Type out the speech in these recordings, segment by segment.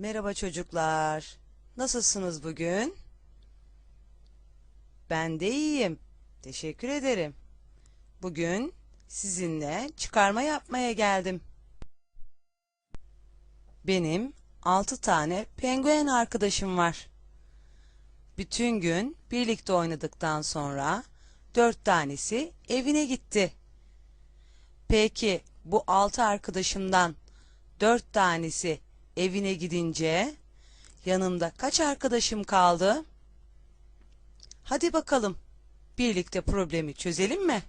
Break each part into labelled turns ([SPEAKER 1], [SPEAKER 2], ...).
[SPEAKER 1] Merhaba çocuklar. Nasılsınız bugün? Ben de iyiyim. Teşekkür ederim. Bugün sizinle çıkarma yapmaya geldim. Benim altı tane penguen arkadaşım var. Bütün gün birlikte oynadıktan sonra dört tanesi evine gitti. Peki bu altı arkadaşımdan dört tanesi evine gidince yanımda kaç arkadaşım kaldı? Hadi bakalım birlikte problemi çözelim mi?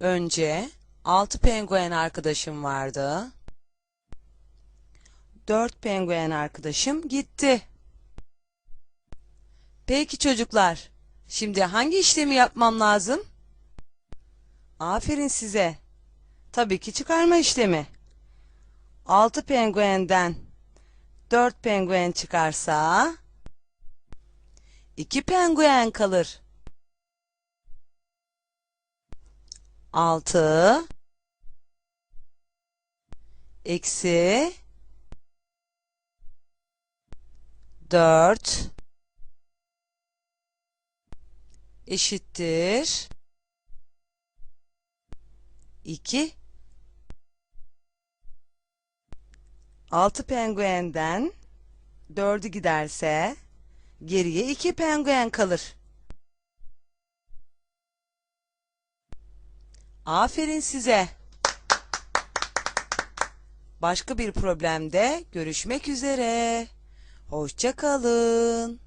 [SPEAKER 1] Önce altı penguen arkadaşım vardı. Dört penguen arkadaşım gitti. Peki çocuklar, şimdi hangi işlemi yapmam lazım? Aferin size. Tabii ki çıkarma işlemi. 6 penguenden 4 penguen çıkarsa 2 penguen kalır. 6 eksi 4 eşittir 2 6 penguenden 4'ü giderse geriye 2 penguen kalır. Aferin size. Başka bir problemde görüşmek üzere. Hoşça kalın.